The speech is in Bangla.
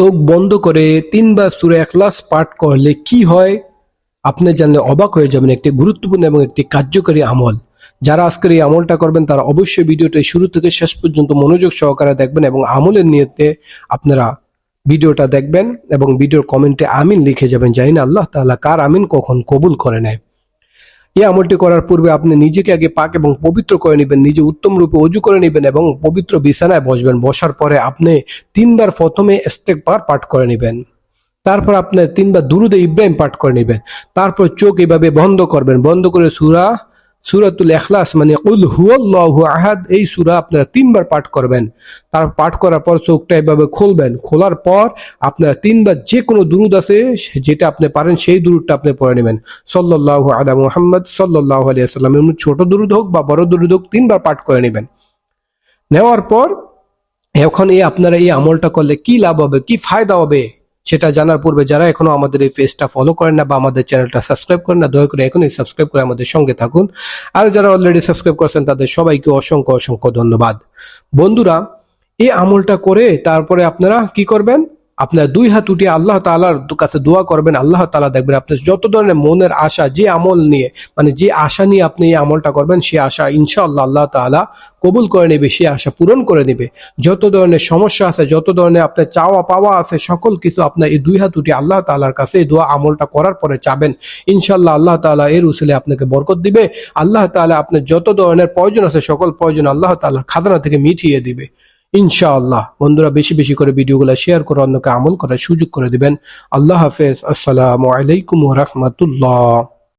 চোখ বন্ধ করে তিনবার সুরে এখলাস পাঠ করলে কি হয়? আপনি জানলে অবাক হয়ে যাবেন, একটি গুরুত্বপূর্ণ এবং একটি কার্যকরী আমল। যারা আজকের এই আমলটা করবেন, তারা অবশ্যই ভিডিওটা শুরু থেকে শেষ পর্যন্ত মনোযোগ সহকারে দেখবেন এবং আমলের নিয়তে আপনারা ভিডিওটা দেখবেন এবং ভিডিওর কমেন্টে আমিন লিখে যাবেন। জানি না আল্লাহ তাআলা কার আমিন কখন কবুল করে নেয়। এই আমলটি করার পূর্বে আপনি নিজেকে আগে পাক এবং পবিত্র করে নেবেন, নিজে উত্তম রূপে অজু করে নেবেন এবং পবিত্র বিছানায় বসবেন। বসার পরে আপনি তিনবার প্রথমে ইস্তেকবার পাঠ করে নেবেন। তারপর আপনার তিনবার দুরুদে ইব্রাহিম পাঠ করে নেবেন। তারপর চোখ এভাবে বন্ধ করবেন। বন্ধ করে সুরা সুরাতুল এখলাস মানে উল হুয়াল্লাহু আহাদ, এই সুরা আপনারা তিনবার পাঠ করবেন। তার পাঠ করার পর চোখটা এভাবে খুলবেন, খোলার পর আপনারা তিনবার যে কোনো দুরুদ আছে যেটা আপনি পারেন, সেই দুরুদটা আপনি পড়ে নেবেন। সাল্লাল্লাহু আলা মুহাম্মদ, সাল্লাল্লাহু আলাইহি সাল্লাম এমন ছোট দুরুদ হোক বা বড় দুরুদ হোক, তিনবার পাঠ করে নেবেন। নেওয়ার পর এখন এই আপনারা এই আমলটা করলে কি লাভ হবে, কি ফায়দা হবে? সেটা জানার পূর্বে যারা এখনও আমাদের এই পেজটা ফলো করেন না বা আমাদের চ্যানেলটা সাবস্ক্রাইব করেন না, দয়া করে এখনই সাবস্ক্রাইব করে আমাদের সঙ্গে থাকুন। আর যারা অলরেডি সাবস্ক্রাইব করেছেন, তাদের সবাইকে অসংখ্য অসংখ্য ধন্যবাদ। বন্ধুরা, এই আমলটা করে তারপরে আপনারা কি করবেন? আপনার দুই হাত উঠিয়ে আল্লাহ তালার কাছে দোয়া করবেন, আল্লাহ তালা দেখবেন আপনার যত ধরনের মনের আশা, যে আমল নিয়ে মানে যে আশা নিয়ে আপনি এই আমলটা করবেন, সে আশা ইনশাআল্লাহ আল্লাহ তাআলা কবুল করে নেবে, সে আশা পূরণ করে নেবে। যত ধরনের সমস্যা আছে, যত ধরনের আপনার চাওয়া পাওয়া আছে, সকল কিছু আপনার এই দুই হাত উঠে আল্লাহ তালার কাছে এই দোয়া আমলটা করার পরে চাবেন। ইনশাল্লাহ আল্লাহ তাআলা এর উসিলে আপনাকে বরকত দিবে। আল্লাহ তাআলা আপনার যত ধরনের প্রয়োজন আছে, সকল প্রয়োজন আল্লাহ তাআলার খাজানা থেকে মিটিয়ে দিবে। ইনশাআল্লাহ। বন্ধুরা, বেশি বেশি করে ভিডিওগুলো শেয়ার করে অন্যকে আমল করার সুযোগ করে দিবেন। আল্লাহ হাফেজ। আসসালামু আলাইকুম রহমতুল্লাহ।